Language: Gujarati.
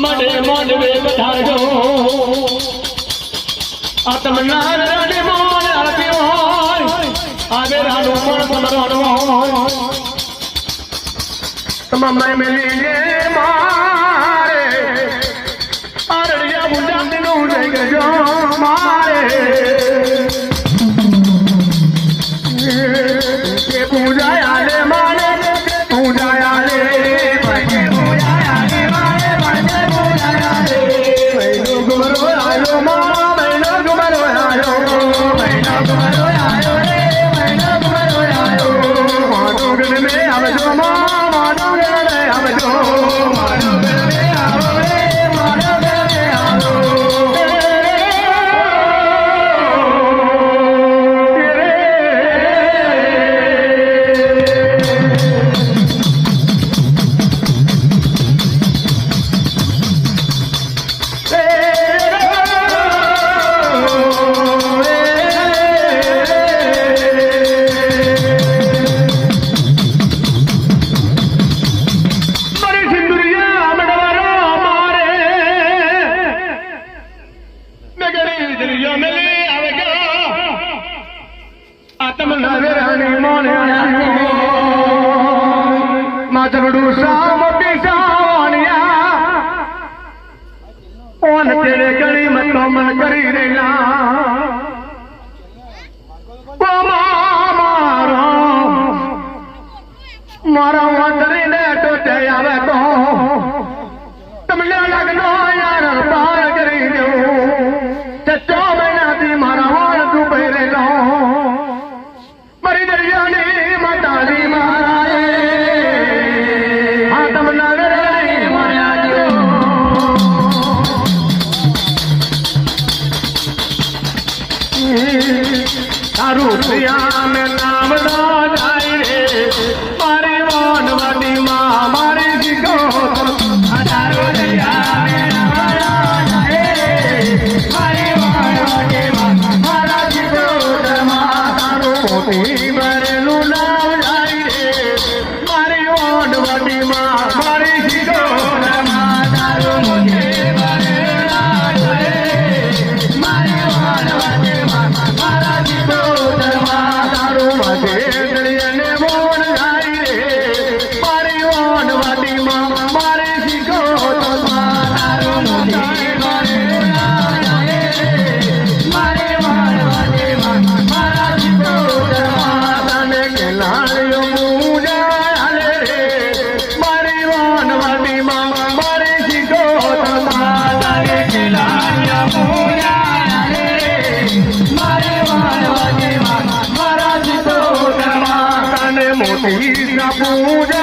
અમડે મોડવે બધાજો આ તમે નારણે મોન આપ્યો હોય, આવે રાનું પણ પમરાનો હોય. તમામ મેં મેલીને મારે, આરડિયા મુંડા દિનો જઈ ગયો મારે. કાચવડું શામ પીસાવાણ્યા ઓન તેરે ગણી મતો મન કરી રેલા મારા વાંદરીને ટોટે આવે તો. તમને લગ્ન તારું થયા ને નામડા જાય રે મારે વનવડી માં જીગો ભરેલું ના 不认。